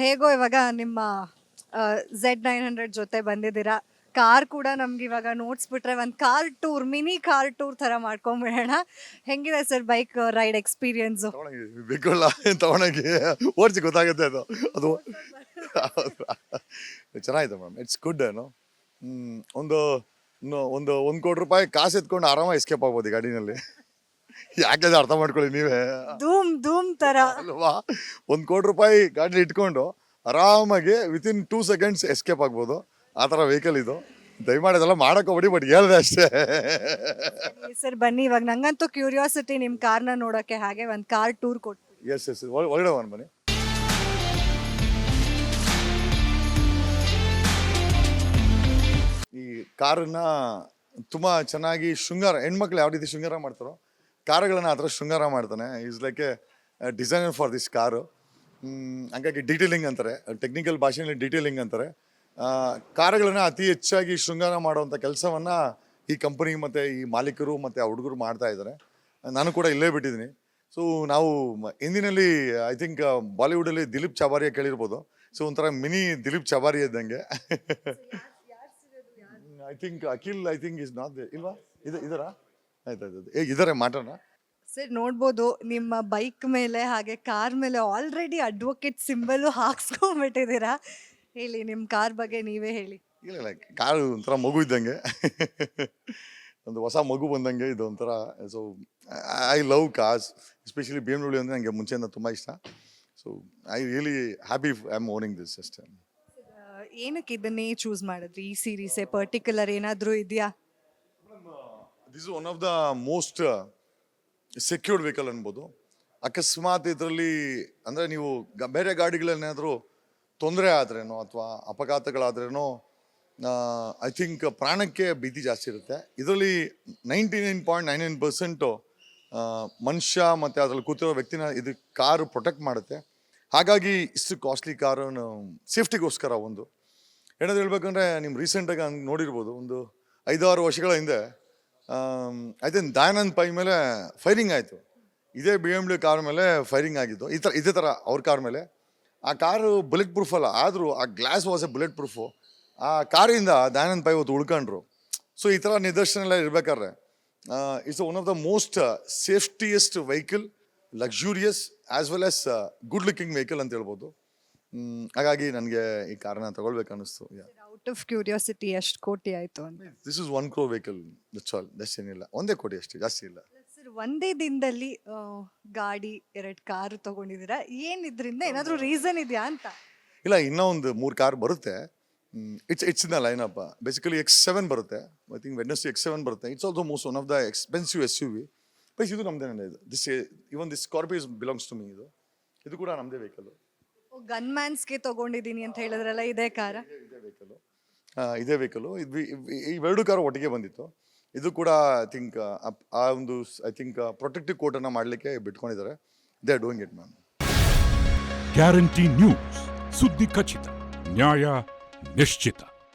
ಹೇಗೋ ಇವಾಗ ನಿಮ್ಮ ಝೆಡ್ ನೈನ್ ಹಂಡ್ರೆಡ್ ಜೊತೆ ಬಂದಿದ್ದೀರಾ. ಕಾರ್ ಕೂಡ ನಮ್ಗೆ ಇವಾಗ ನೋಟ್ಸ್ ಬಿಟ್ರೆ ಒಂದು car tour mini car tour ತರ ಮಾಡ್ಕೊಂಬಿಡೋಣ. ಹೆಂಗಿದೆ ಸರ್ ಬೈಕ್ ರೈಡ್ ಎಕ್ಸ್ಪೀರಿಯನ್ಸ್ ತಗೊಳಂಗೆ ಬೇಕಲ್ಲ ತಗೊಳಂಗೆ. ಓಡಿಸಿ ಗೊತ್ತಾಗುತ್ತೆ ಅದು. ಅದು ಚೆನ್ನಾಗಿದೆ ಮೇಡಮ್ ಇಟ್ಸ್ ಗುಡ್ ಏನು ಒಂದು ಒಂದು ಒಂದು ಕೋಟಿ ರೂಪಾಯಿ ಕಾಸು ಎತ್ಕೊಂಡು ಆರಾಮಾಗಿ ಎಸ್ಕೇಪ್ ಆಗ್ಬೋದು ಗಾಡಿನಲ್ಲಿ. ಯಾಕೆ ಅರ್ಥ ಮಾಡ್ಕೊಳ್ಳಿ ನೀವೇ. ಧೂಮ್ ಧೂಮ್ ತರ. ಅಲ್ವಾ? ಒಂದು ಕೋಟಿ ರೂಪಾಯಿ ಗಾಡಿ ಇಟ್ಕೊಂಡು ಆರಾಮಾಗಿ ವಿತಿನ್ ಟೂ ಸೆಕೆಂಡ್ಸ್ ಎಸ್ಕೇಪ್ ಆಗ್ಬೋದು. ಆ ಥರ ವೆಹಿಕಲ್ ಇದು. ದಯಮಾಡಿ ಅದೆಲ್ಲ ಮಾಡಕ್ ಹೋಗ್ಬೇಡಿ ಬಟ್ ಹೇಳ್ದೆ ಅಷ್ಟೇ. ಸರ್ ಬನ್ನಿ ಇವಾಗ ನಂಗಂತೂ ಕ್ಯೂರಿಯಾಸಿಟಿ ನಿಮ್ಮ ಕಾರ್ನ ನೋಡೋಕ್ಕೆ ಹಾಗೆ ಒಂದು ಕಾರ್ ಟೂರ್ ಕೊಟ್ಟು ಎಸ್ ಎಸ್ ಒಳಗಡೆ ಒಂದು ಬನ್ನಿ. ಈ ಕಾರನ್ನ ತುಂಬ ಚೆನ್ನಾಗಿ ಶೃಂಗಾರ ಹೆಣ್ಮಕ್ಳು ಯಾವ ರೀತಿ ಶೃಂಗಾರ ಮಾಡ್ತಾರೋ ಕಾರುಗಳನ್ನ ಆ ಥರ ಶೃಂಗಾರ ಮಾಡ್ತಾನೆ. Is like a designer for this car ಹಂಗಾಗಿ ಡೀಟೇಲಿಂಗ್ ಅಂತಾರೆ. ಟೆಕ್ನಿಕಲ್ ಭಾಷೆಯಲ್ಲಿ ಡೀಟೇಲಿಂಗ್ ಅಂತಾರೆ. ಕಾರುಗಳನ್ನ ಅತಿ ಹೆಚ್ಚಾಗಿ ಶೃಂಗಾರ ಮಾಡುವಂಥ ಕೆಲಸವನ್ನು ಈ ಕಂಪನಿ ಮತ್ತು ಈ ಮಾಲೀಕರು ಮತ್ತು ಆ ಹುಡುಗರು ಮಾಡ್ತಾ ಇದ್ದಾರೆ. ನಾನು ಕೂಡ ಇಲ್ಲೇ ಬಿಟ್ಟಿದ್ದೀನಿ. ಸೊ ನಾವು ಹಿಂದಿನಲ್ಲಿ ಐ ಥಿಂಕ್ ಬಾಲಿವುಡಲ್ಲಿ ದಿಲೀಪ್ ಚಬಾರಿಯ ಕೇಳಿರ್ಬೋದು. ಸೊ ಒಂಥರ ಮಿನಿ ದಿಲೀಪ್ ಚಬಾರಿ ಇದ್ದಂಗೆ. I think Akhil I think is not ಇಲ್ವಾ? ಇದು ಇದರ? ಆಯ್ತು ಆಯ್ತು ಏ ಇದಾರೆ ಮಾಟನ? ಸರ್ ನೋಡ್ಬೋದು. ನಿಮ್ಮ ಬೈಕ್ ಮೇಲೆ ಹಾಗೆ ಕಾರ್ ಮೇಲೆ ಆಲ್ರೆಡಿ ಅಡ್ವೊಕೇಟ್ ಸಿಂಬಲ್ ಹಾಕ್ಸ್ಕೊಂಡ್ಬಿಟ್ಟಿದ್ದೀರಾ? ಹೇಳಿ ನಿಮ್ಮ ಕಾರ್ ಬಗ್ಗೆ ನೀವೇ ಹೇಳಿ. ಇಲ್ಲ ಇಲ್ಲ. ಕಾರ್ ಒಂಥರ ಮಗು ಇದ್ದಂಗೆ. ಒಂದು ಹೊಸ ಮಗು ಬಂದಂಗೆ ಇದು ಒಂಥರ so I love cars especially B M W ಅಂದರೆ ನನಗೆ ಮುಂಚೆಯಿಂದ ತುಂಬ ಇಷ್ಟ. So I really happy I am owning this ಅಷ್ಟೇ ಏನಕ್ಕೆ ಇದನ್ನೇ ಚೂಸ್ ಮಾಡಿದ್ರಿ? ಈ ಸೀರೀಸೇ ಪರ್ಟಿಕ್ಯುಲರ್ ಏನಾದರೂ ಇದೆಯಾ? This one of the most secured vehicle ಅನ್ಬೋದು. ಅಕಸ್ಮಾತ್ ಇದರಲ್ಲಿ, ಅಂದರೆ ನೀವು ಬೇರೆ ಗಾಡಿಗಳೇನಾದರೂ ತೊಂದರೆ ಆದ್ರೇನೋ ಅಥವಾ ಅಪಘಾತಗಳಾದ್ರೇನೋ ಐ ಥಿಂಕ್ ಪ್ರಾಣಕ್ಕೆ ಭೀತಿ ಜಾಸ್ತಿ ಇರುತ್ತೆ. ಇದರಲ್ಲಿ ninety nine point nine nine percent ಮನುಷ್ಯ ಮತ್ತು ಅದರಲ್ಲಿ ಕೂತಿರೋ ವ್ಯಕ್ತಿನ ಇದು ಕಾರು ಪ್ರೊಟೆಕ್ಟ್ ಮಾಡುತ್ತೆ. ಹಾಗಾಗಿ ಇಷ್ಟು ಕಾಸ್ಟ್ಲಿ ಕಾರು ಸೇಫ್ಟಿಗೋಸ್ಕರ ಒಂದು. ಏನಾದ್ರು ಹೇಳ್ಬೇಕಂದ್ರೆ ನಿಮ್ಮ ರೀಸೆಂಟಾಗಿ ಹಂಗೆ ನೋಡಿರ್ಬೋದು, ಒಂದು ಐದಾರು ವರ್ಷಗಳ ಹಿಂದೆ ಐ ತಿಂಕ್ ದಯಾನಂದ್ ಪೈ ಮೇಲೆ ಫೈರಿಂಗ್ ಆಯಿತು. ಇದೇ ಬಿ ಎಂ ಡಿ ಕಾರ್ ಮೇಲೆ ಫೈರಿಂಗ್ ಆಗಿತ್ತು ಈ ಥರ ಇದೇ ಥರ ಅವ್ರ ಕಾರ್ ಮೇಲೆ. ಆ ಕಾರು ಬುಲೆಟ್ ಪ್ರೂಫ್ ಅಲ್ಲ, ಆದರೂ ಆ glass was a bullet proof ಆ ಕಾರಿಂದ ದಯಾನಂದ್ ಪೈ ಹೊತ್ತು ಉಳ್ಕೊಂಡ್ರು. ಸೊ ಈ ಥರ ನಿದರ್ಶನ ಎಲ್ಲ ಇರ್ಬೇಕಾದ್ರೆ it's one of the most safetiest vehicle luxurious as well as good looking vehicle ಅಂತ ಹೇಳ್ಬೋದು. ಹಾಗಾಗಿ ನನಗೆ ಈ ಕಾರನ್ನ ತಗೊಳ್ಬೇಕು ಅನ್ನಿಸ್ತು ಔಟ್ ಆಫ್ ಕ್ಯೂರಿಯಾಸಿಟಿ ಎಷ್ಟು ಕೋಟಿ ಆಯಿತು ಅಂತ? This is one crore vehicle that's all that's ಏನಿಲ್ಲ. ಒಂದೇ ಕೋಟಿ ಅಷ್ಟೇ ಜಾಸ್ತಿ ಇಲ್ಲ. ಸರ್ ಒಂದೇ ದಿನದಲ್ಲಿ ಆ, ಗಾಡಿ ಎರಡು ಕಾರು ತಗೊಂಡಿದ್ದೀರಾ? ಏನಿದ್ರಿಂದ? ಏನಾದರೂ ರೀಸನ್ ಇದೆಯಾ ಅಂತ? ಇಲ್ಲ ಇನ್ನೂ ಒಂದು ಮೂರು ಕಾರ್ ಬರುತ್ತೆ. It's it's in the line up basically X seven ಬರುತ್ತೆ. ಐ ಥಿಂಕ್ ವೆಡ್ನೆಸ್ ಎಕ್ಸ್ ಸೆವೆನ್ ಬರುತ್ತೆ. It's also most one of the expensive S U V but ಇದು ನಮ್ಮದೇ ಇದು. This even this Scorpio's belongs to me ಇದು. ಇದು ಕೂಡ ನಮ್ಮದೇ ವೆಹಿಕಲ್ ಗನ್ ಮ್ಯಾನ್ಸ್ಗೆ ತಗೊಂಡಿದ್ದೀನಿ ಅಂತ ಹೇಳಿದ್ರಲ್ಲ ಇದೇ ಕಾರ? ಇದೇ ವೆಹಿಕಲ್ ಇದೇ ವೆಹಿಕಲು ಇದು ಇವೆರಡು ಕಾರು ಒಟ್ಟಿಗೆ ಬಂದಿತ್ತು. ಇದು ಕೂಡ ಐ ಥಿಂಕ್ ಆ ಒಂದು ಐ ಥಿಂಕ್ ಪ್ರೊಟೆಕ್ಟಿವ್ ಕೋಟನ್ನು ಮಾಡಲಿಕ್ಕೆ ಬಿಟ್ಕೊಂಡಿದ್ದಾರೆ. They are doing it ma'am Guarantee News ಸುದ್ದಿ ಖಚಿತ ನ್ಯಾಯ ನಿಶ್ಚಿತ.